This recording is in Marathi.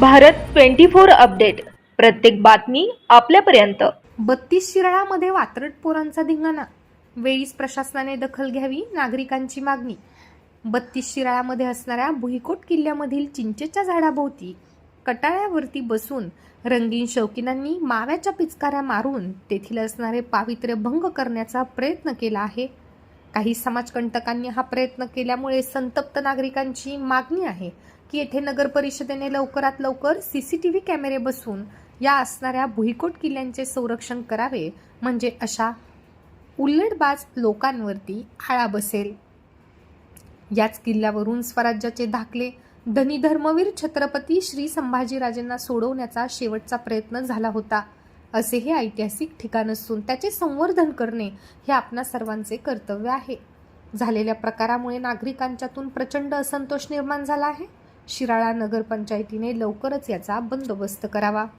Bharat twenty four update. प्रत्येक बातमी आपल्यापर्यंत. बत्तीस शिराळामध्ये वात्रट पोरांचा धिंगाणा. वेळीच प्रशासनाने दखल घ्यावी नागरिकांची मागणी. बत्तीस शिराळामध्ये असणाऱ्या भुईकोट किल्ल्यामधील चिंचेच्या झाडाभोवती कटाळ्यावरती बसून रंगीन शौकीनांनी माव्याच्या पिचकाऱ्या मारून तेथील असणारे पावित्र्य भंग करण्याचा प्रयत्न केला आहे. काही समाजकंटकांनी हा प्रयत्न केल्यामुळे संतप्त नागरिकांची मागणी आहे की येथे नगर परिषदेने लवकरात लवकर सीसीटीव्ही कॅमेरे बसवून या असणाऱ्या भुईकोट किल्ल्यांचे संरक्षण करावे म्हणजे अशा उल्लडबाज लोकांवरती आळा बसेल. याच किल्ल्यावरून स्वराज्याचे धाकले धनी धर्मवीर छत्रपती श्री संभाजीराजेंना सोडवण्याचा शेवटचा प्रयत्न झाला होता. असे हे ऐतिहासिक ठिकाण असून त्याचे संवर्धन करणे हे आपणा सर्वांचे कर्तव्य आहे. झालेल्या प्रकारामुळे नागरिकांच्यातून प्रचंड असंतोष निर्माण झाला आहे. शिराळा नगरपंचायतीने लवकरच याचा बंदोबस्त करावा.